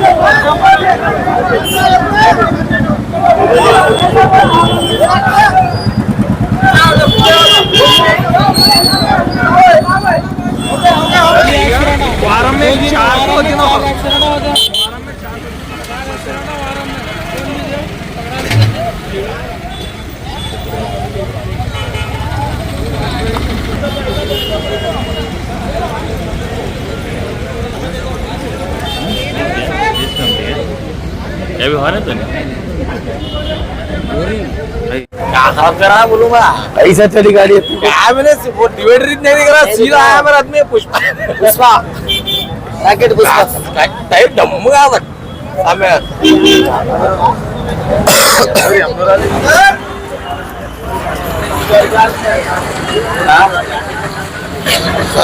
Oh, my God. क्या खराब करा बोलूँ ऐसा चली गाड़ी मैंने वो डिवाइडर इतने नहीं करा सीधा आया मेरा आदमी पुष्पा। पुष्पा। रैकेट पुष्पा। टाइप डम्मू का बट हमें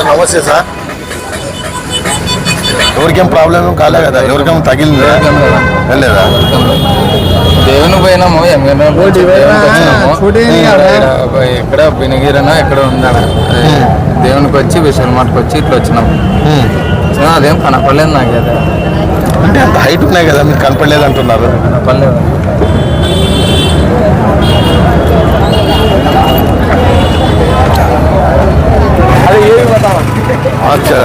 नमस्ते सर। ఎవరికేం ప్రాబ్లం కాలే కదా ఎవరికేం తగిలిందా? వెళ్ళలేదా? దేవుని పోయినాము ఎక్కడ బినగిరనో ఎక్కడ ఉందాడ దేవునికి వచ్చి విశాల మాటకు వచ్చి ఇట్లా వచ్చినాం. సో అదేం కనపడలేదు నాకు అదే అంటే అంత హైట్ ఉన్నాయి కదా మీరు కనపడలేదు అంటున్నారు. కనపడలేదు. అచ్చా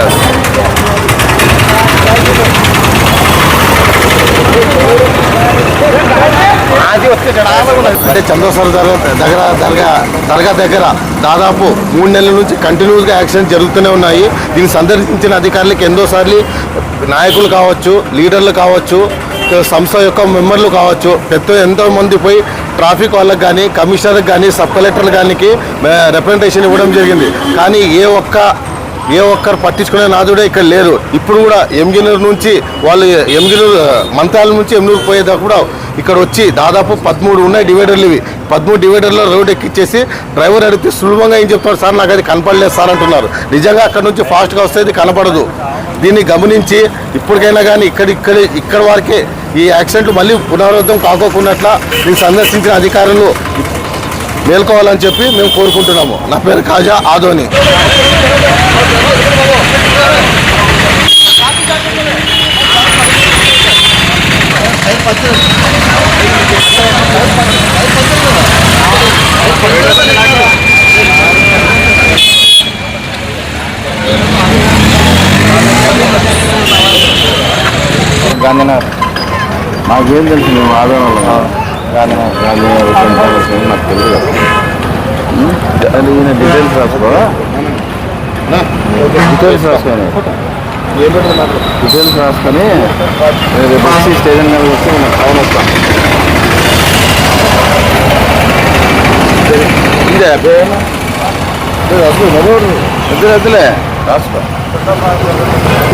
అంటే చంద్రస్వర దగ్గర దర్గా దర్గా దగ్గర దాదాపు మూడు నెలల నుంచి కంటిన్యూస్గా యాక్సిడెంట్ జరుగుతూనే ఉన్నాయి. దీన్ని సందర్శించిన అధికారులకు ఎన్నోసార్లు నాయకులు కావచ్చు లీడర్లు కావచ్చు సంస్థ యొక్క మెంబర్లు కావచ్చు పెద్ద ఎంతో మంది పోయి ట్రాఫిక్ వాళ్ళకి కానీ కమిషనర్కి కానీ సబ్ కలెక్టర్లు కానీ రిప్రజెంటేషన్ ఇవ్వడం జరిగింది. కానీ ఏ ఒక్క ఏ ఒక్కరు పట్టించుకునే నాదుడే ఇక్కడ లేరు. ఇప్పుడు కూడా ఎంగినూరు నుంచి వాళ్ళు ఎంగినూరు మంత్రాల నుంచి ఎమ్నూరు పోయేదాకా కూడా ఇక్కడ వచ్చి దాదాపు పదమూడు ఉన్నాయి డివైడర్లు ఇవి. పదమూడు డివైడర్లో రోడ్ ఎక్కిచ్చేసి డ్రైవర్ అడిగితే సులభంగా ఏం చెప్తారు సార్ నాకు అది కనపడలేదు సార్ అంటున్నారు. నిజంగా అక్కడ నుంచి ఫాస్ట్గా వస్తే ఇది కనపడదు. దీన్ని గమనించి ఇప్పటికైనా కానీ ఇక్కడ ఇక్కడ ఇక్కడ వరకే ఈ యాక్సిడెంట్లు మళ్ళీ పునరావృతం కాకోకున్నట్ల దీన్ని సందర్శించిన అధికారులు మేల్కోవాలని చెప్పి మేము కోరుకుంటున్నాము. నా పేరు కాజా ఆదోని. గాంధీనగర్ మాకేం తెలుసు మేము ఆదోళనలో గాంధీనగర్ గాంధీనగర్ సెంటర్ నాకు తెలియదు అది ఈయన డీటెయిల్స్ రాసుకో డీటెయిల్స్ రాసుకోని డీటెయిల్స్ రాసుకొని రేపు వచ్చి స్టేషన్ మీద వస్తే నేను ఫోన్ వస్తాను ఇదే వద్దులే వద్దులే రాసుకో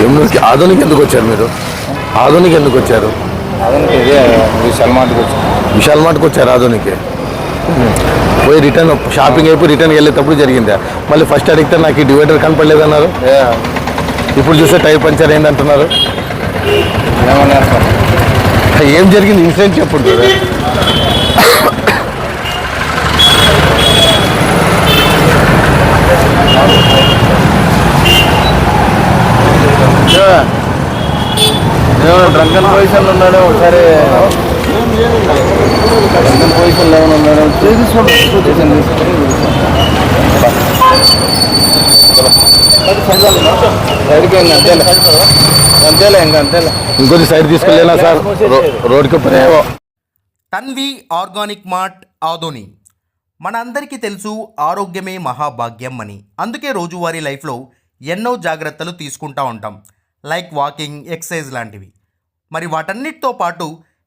ఎమ్నూరుకి ఆధునిక ఎందుకు వచ్చారు మీరు? ఆధునిక ఎందుకు వచ్చారు? అదనకి ఇదే విశాల్ మాటకు విశాల్ మార్ట్కి వచ్చారు ఆధునిక పోయి రిటర్న్ షాపింగ్ అయిపోయి రిటర్న్కి వెళ్ళేటప్పుడు జరిగిందా. మళ్ళీ ఫస్ట్ అడిగితే నాకు ఈ డివైడర్ కనపడలేదన్నారు. ఇప్పుడు చూస్తే టైర్ పంచర్ అయింది అంటున్నారు ఏమన్నారు సార్ ఏం జరిగింది? ఇన్సిడెంట్ చెప్పండి డ్రంకన్ పొజిషన్లో ఉన్నాడు ఒకసారి. పొజిషన్లో ఏమైనా తీసుకోండి అంతేలే ఇంకా అంతేలే ఇంకొద్ది సైడ్ తీసుకెళ్ళేనా సార్ రోడ్కి తన్వి ఆర్గానిక్ మార్ట్ ఆదోని. మన అందరికీ తెలుసు ఆరోగ్యమే మహాభాగ్యం అని. అందుకే రోజువారీ లైఫ్లో ఎన్నో జాగ్రత్తలు తీసుకుంటా ఉంటాం. లైక్ వాకింగ్ ఎక్సర్సైజ్ లాంటివి. మరి వాటన్నిటితో పాటు